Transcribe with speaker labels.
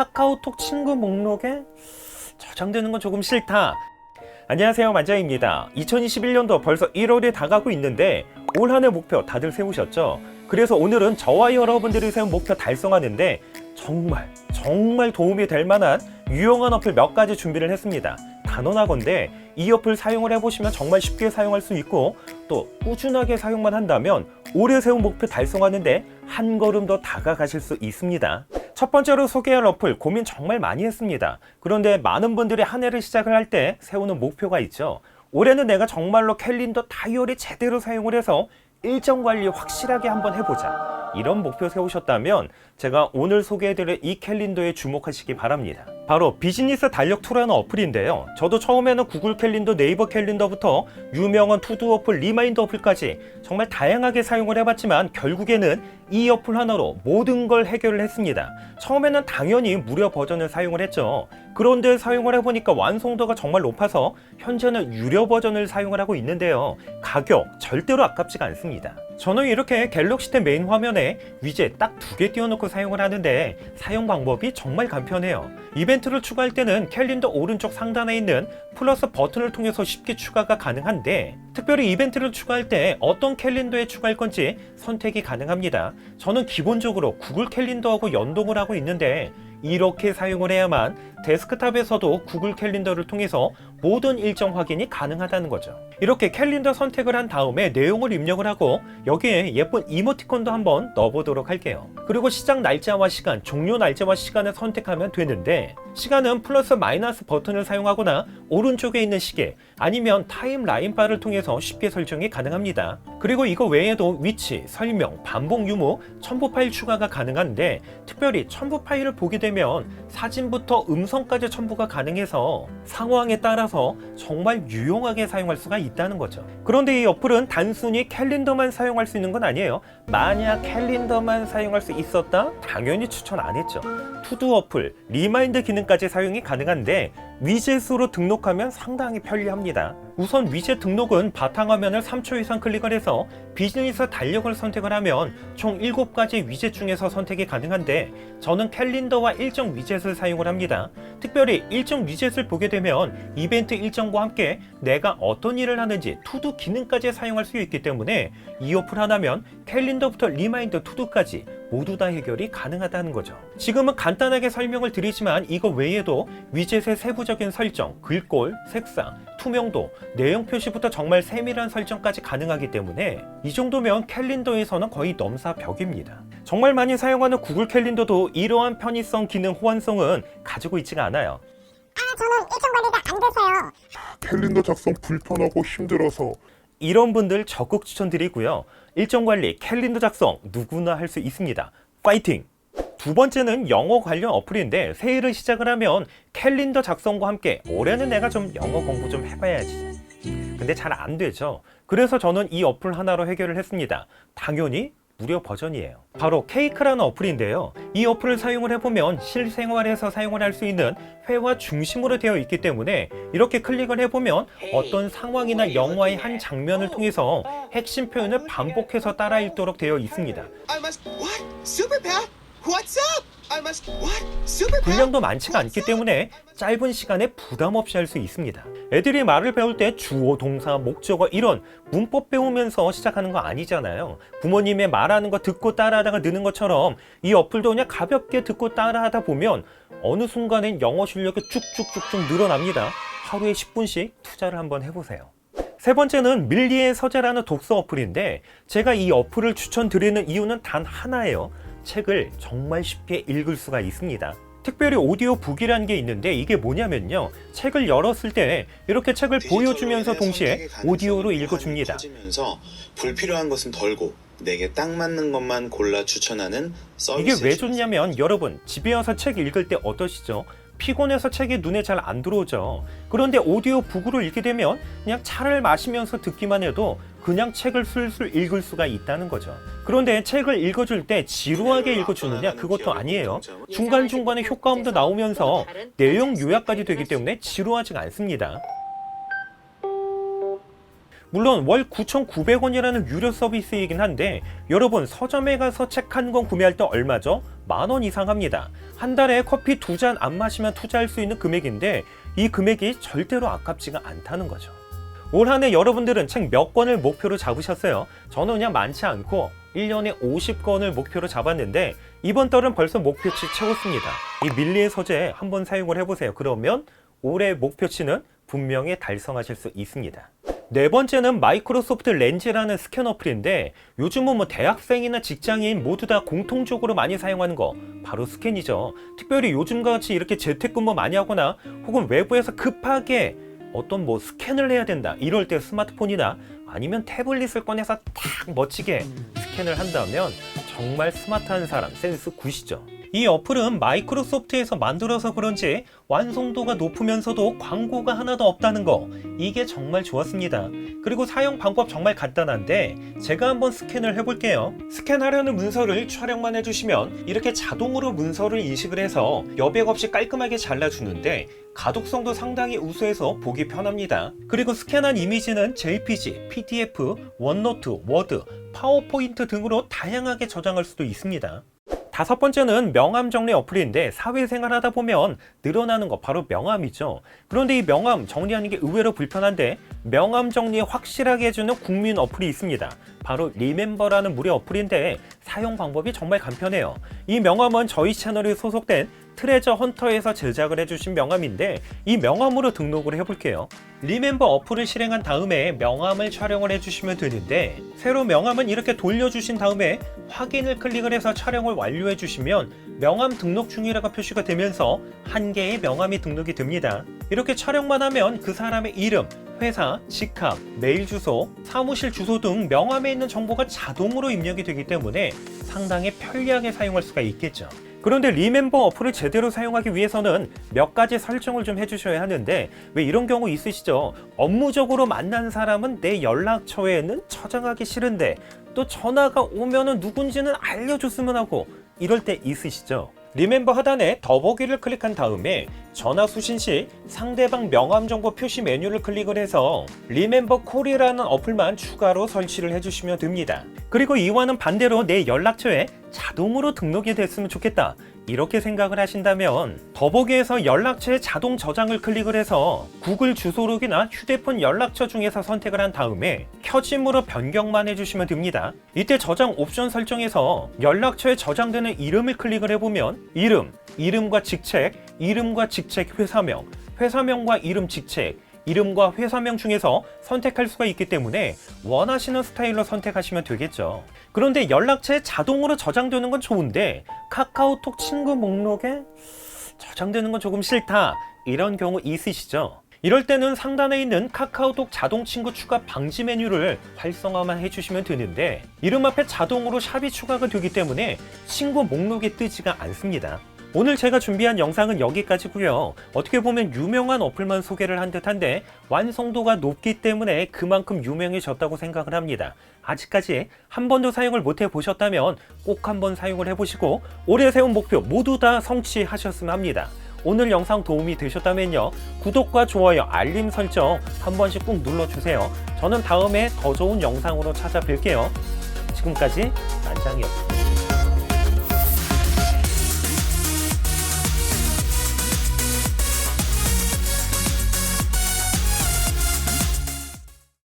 Speaker 1: 카카오톡 친구 목록에 저장되는 건 조금 싫다. 안녕하세요 만장입니다. 2021년도 벌써 1월이 다가고 있는데 올 한 해 목표 다들 세우셨죠? 그래서 오늘은 저와 여러분들이 세운 목표 달성하는데 정말 정말 도움이 될 만한 유용한 어플 몇 가지 준비를 했습니다. 단언하건대 이 어플 사용을 해보시면 정말 쉽게 사용할 수 있고 또 꾸준하게 사용만 한다면 올해 세운 목표 달성하는데 한 걸음 더 다가가실 수 있습니다. 첫 번째로 소개할 어플 고민 정말 많이 했습니다. 그런데 많은 분들이 한 해를 시작을 할 때 세우는 목표가 있죠. 올해는 내가 정말로 캘린더 다이어리 제대로 사용을 해서 일정 관리 확실하게 한번 해보자. 이런 목표 세우셨다면 제가 오늘 소개해드릴 이 캘린더에 주목하시기 바랍니다. 바로 비즈니스 달력 투라는 어플인데요. 저도 처음에는 구글 캘린더, 네이버 캘린더부터 유명한 투두 어플, 리마인더 어플까지 정말 다양하게 사용을 해봤지만 결국에는 이 어플 하나로 모든 걸 해결을 했습니다. 처음에는 당연히 무료 버전을 사용을 했죠. 그런데 사용을 해보니까 완성도가 정말 높아서 현재는 유료 버전을 사용을 하고 있는데요. 가격 절대로 아깝지가 않습니다. 저는 이렇게 갤럭시 10 메인 화면에 위젯 딱 두 개 띄워놓고 사용을 하는데 사용 방법이 정말 간편해요. 이벤트를 추가할 때는 캘린더 오른쪽 상단에 있는 플러스 버튼을 통해서 쉽게 추가가 가능한데 특별히 이벤트를 추가할 때 어떤 캘린더에 추가할 건지 선택이 가능합니다. 저는 기본적으로 구글 캘린더하고 연동을 하고 있는데 이렇게 사용을 해야만 데스크탑에서도 구글 캘린더를 통해서 모든 일정 확인이 가능하다는 거죠. 이렇게 캘린더 선택을 한 다음에 내용을 입력을 하고 여기에 예쁜 이모티콘도 한번 넣어보도록 할게요. 그리고 시작 날짜와 시간, 종료 날짜와 시간을 선택하면 되는데 시간은 플러스 마이너스 버튼을 사용하거나 오른쪽에 있는 시계 아니면 타임라인 바를 통해서 쉽게 설정이 가능합니다. 그리고 이거 외에도 위치, 설명, 반복 유무, 첨부 파일 추가가 가능한데 특별히 첨부 파일을 보게 되면 사진부터 음성까지 첨부가 가능해서 상황에 따라 서 정말 유용하게 사용할 수가 있다는 거죠. 그런데 이 어플은 단순히 캘린더만 사용할 수 있는 건 아니에요. 만약 캘린더만 사용할 수 있었다? 당연히 추천 안 했죠. 투두 어플, 리마인드 기능까지 사용이 가능한데 위젯으로 등록하면 상당히 편리합니다. 우선 위젯 등록은 바탕화면을 3초 이상 클릭을 해서 비즈니스 달력을 선택을 하면 총 7가지 위젯 중에서 선택이 가능한데 저는 캘린더와 일정 위젯을 사용을 합니다. 특별히 일정 위젯을 보게 되면 이벤트 일정과 함께 내가 어떤 일을 하는지 투두 기능까지 사용할 수 있기 때문에 이 어플 하나면 캘린더부터 리마인드 투두까지 모두 다 해결이 가능하다는 거죠. 지금은 간단하게 설명을 드리지만 이거 외에도 위젯의 세부적인 설정, 글꼴, 색상, 투명도, 내용 표시부터 정말 세밀한 설정까지 가능하기 때문에 이 정도면 캘린더에서는 거의 넘사 벽입니다. 정말 많이 사용하는 구글 캘린더도 이러한 편의성, 기능, 호환성은 가지고 있지가 않아요.
Speaker 2: 아, 저는 일정 관리가 안 돼서요.
Speaker 3: 캘린더 작성 불편하고 힘들어서
Speaker 1: 이런 분들 적극 추천드리고요. 일정 관리, 캘린더 작성 누구나 할 수 있습니다. 파이팅! 두 번째는 영어 관련 어플인데 새해를 시작을 하면 캘린더 작성과 함께 올해는 내가 좀 영어 공부 좀 해봐야지. 근데 잘 안 되죠. 그래서 저는 이 어플 하나로 해결을 했습니다. 당연히 무료 버전이에요. 바로 케이크라는 어플인데요. 이 어플을 사용을 해보면 실생활에서 사용을 할 수 있는 회화 중심으로 되어 있기 때문에 이렇게 클릭을 해보면 어떤 상황이나 영화의 한 장면을 통해서 핵심 표현을 반복해서 따라 읽도록 되어 있습니다.
Speaker 4: I must what? Super Pat? What's up? Pat?
Speaker 1: 분량도 많지가 않기 때문에 짧은 시간에 부담 없이 할 수 있습니다. 애들이 말을 배울 때 주어, 동사, 목적어 이런 문법 배우면서 시작하는 거 아니잖아요. 부모님의 말하는 거 듣고 따라하다가 느는 것처럼 이 어플도 그냥 가볍게 듣고 따라하다 보면 어느 순간엔 영어 실력이 쭉쭉쭉쭉 늘어납니다. 하루에 10분씩 투자를 한번 해보세요. 세 번째는 밀리의 서재라는 독서 어플인데 제가 이 어플을 추천드리는 이유는 단 하나예요. 책을 정말 쉽게 읽을 수가 있습니다. 특별히 오디오 북이라는 게 있는데 이게 뭐냐면요. 책을 열었을 때 이렇게 책을 보여주면서 동시에 오디오로 읽어줍니다.
Speaker 5: 불필요한 것은 덜고 내게 딱 맞는 것만 골라 추천하는
Speaker 1: 이게
Speaker 5: 서비스.
Speaker 1: 왜 좋냐면 여러분 집에 와서 책 읽을 때 어떠시죠? 피곤해서 책이 눈에 잘 안 들어오죠. 그런데 오디오 북으로 읽게 되면 그냥 차를 마시면서 듣기만 해도 그냥 책을 술술 읽을 수가 있다는 거죠. 그런데 책을 읽어줄 때 지루하게 읽어주느냐? 그것도 아니에요. 중간중간에 효과음도 나오면서 내용 요약까지 되기 때문에 지루하지가 않습니다. 물론 월 9,900원이라는 유료 서비스이긴 한데 여러분 서점에 가서 책 한 권 구매할 때 얼마죠? 만 원 이상 합니다. 한 달에 커피 두 잔 안 마시면 투자할 수 있는 금액인데 이 금액이 절대로 아깝지가 않다는 거죠. 올 한해 여러분들은 책 몇 권을 목표로 잡으셨어요? 저는 그냥 많지 않고 1년에 50권을 목표로 잡았는데 이번 달은 벌써 목표치 채웠습니다. 이 밀리의 서재 한번 사용을 해보세요. 그러면 올해 목표치는 분명히 달성하실 수 있습니다. 네 번째는 마이크로소프트 렌즈라는 스캔 어플인데 요즘은 뭐 대학생이나 직장인 모두 다 공통적으로 많이 사용하는 거 바로 스캔이죠. 특별히 요즘같이 이렇게 재택근무 많이 하거나 혹은 외부에서 급하게 어떤 뭐 스캔을 해야 된다 이럴 때 스마트폰이나 아니면 태블릿을 꺼내서 탁 멋지게 스캔을 한다면 정말 스마트한 사람 센스 굿이죠. 이 어플은 마이크로소프트에서 만들어서 그런지 완성도가 높으면서도 광고가 하나도 없다는 거 이게 정말 좋았습니다. 그리고 사용 방법 정말 간단한데 제가 한번 스캔을 해볼게요. 스캔하려는 문서를 촬영만 해주시면 이렇게 자동으로 문서를 인식을 해서 여백 없이 깔끔하게 잘라주는데 가독성도 상당히 우수해서 보기 편합니다. 그리고 스캔한 이미지는 JPG, PDF, 원노트, 워드, 파워포인트 등으로 다양하게 저장할 수도 있습니다. 다섯 번째는 명함 정리 어플인데 사회생활 하다 보면 늘어나는 거 바로 명함이죠. 그런데 이 명함 정리하는 게 의외로 불편한데 명함 정리 확실하게 해주는 국민 어플이 있습니다. 바로 리멤버라는 무료 어플인데 사용 방법이 정말 간편해요. 이 명함은 저희 채널에 소속된 트레저 헌터에서 제작을 해주신 명함인데 이 명함으로 등록을 해볼게요. 리멤버 어플을 실행한 다음에 명함을 촬영을 해주시면 되는데 새로 명함은 이렇게 돌려주신 다음에 확인을 클릭을 해서 촬영을 완료해 주시면 명함 등록 중이라고 표시가 되면서 한 개의 명함이 등록이 됩니다. 이렇게 촬영만 하면 그 사람의 이름, 회사, 직함, 메일 주소, 사무실 주소 등 명함에 있는 정보가 자동으로 입력이 되기 때문에 상당히 편리하게 사용할 수가 있겠죠. 그런데 리멤버 어플을 제대로 사용하기 위해서는 몇 가지 설정을 좀 해주셔야 하는데 왜 이런 경우 있으시죠? 업무적으로 만난 사람은 내 연락처에는 저장하기 싫은데 또 전화가 오면은 누군지는 알려줬으면 하고 이럴 때 있으시죠? 리멤버 하단에 더보기를 클릭한 다음에 전화 수신 시 상대방 명함 정보 표시 메뉴를 클릭을 해서 리멤버 콜이라는 어플만 추가로 설치를 해주시면 됩니다. 그리고 이와는 반대로 내 연락처에 자동으로 등록이 됐으면 좋겠다. 이렇게 생각을 하신다면 더보기에서 연락처의 자동 저장을 클릭을 해서 구글 주소록이나 휴대폰 연락처 중에서 선택을 한 다음에 켜짐으로 변경만 해주시면 됩니다. 이때 저장 옵션 설정에서 연락처에 저장되는 이름을 클릭을 해보면 이름, 이름과 직책, 이름과 직책 회사명, 회사명과 이름 직책, 이름과 회사명 중에서 선택할 수가 있기 때문에 원하시는 스타일로 선택하시면 되겠죠. 그런데 연락처에 자동으로 저장되는 건 좋은데 카카오톡 친구 목록에 저장되는 건 조금 싫다. 이런 경우 있으시죠? 이럴 때는 상단에 있는 카카오톡 자동 친구 추가 방지 메뉴를 활성화만 해주시면 되는데 이름 앞에 자동으로 샵이 추가가 되기 때문에 친구 목록에 뜨지가 않습니다. 오늘 제가 준비한 영상은 여기까지고요. 어떻게 보면 유명한 어플만 소개를 한 듯한데 완성도가 높기 때문에 그만큼 유명해졌다고 생각을 합니다. 아직까지 한 번도 사용을 못 해보셨다면 꼭 한번 사용을 해보시고 올해 세운 목표 모두 다 성취하셨으면 합니다. 오늘 영상 도움이 되셨다면요. 구독과 좋아요, 알림 설정 한 번씩 꾹 눌러주세요. 저는 다음에 더 좋은 영상으로 찾아뵐게요. 지금까지 만장이었습니다.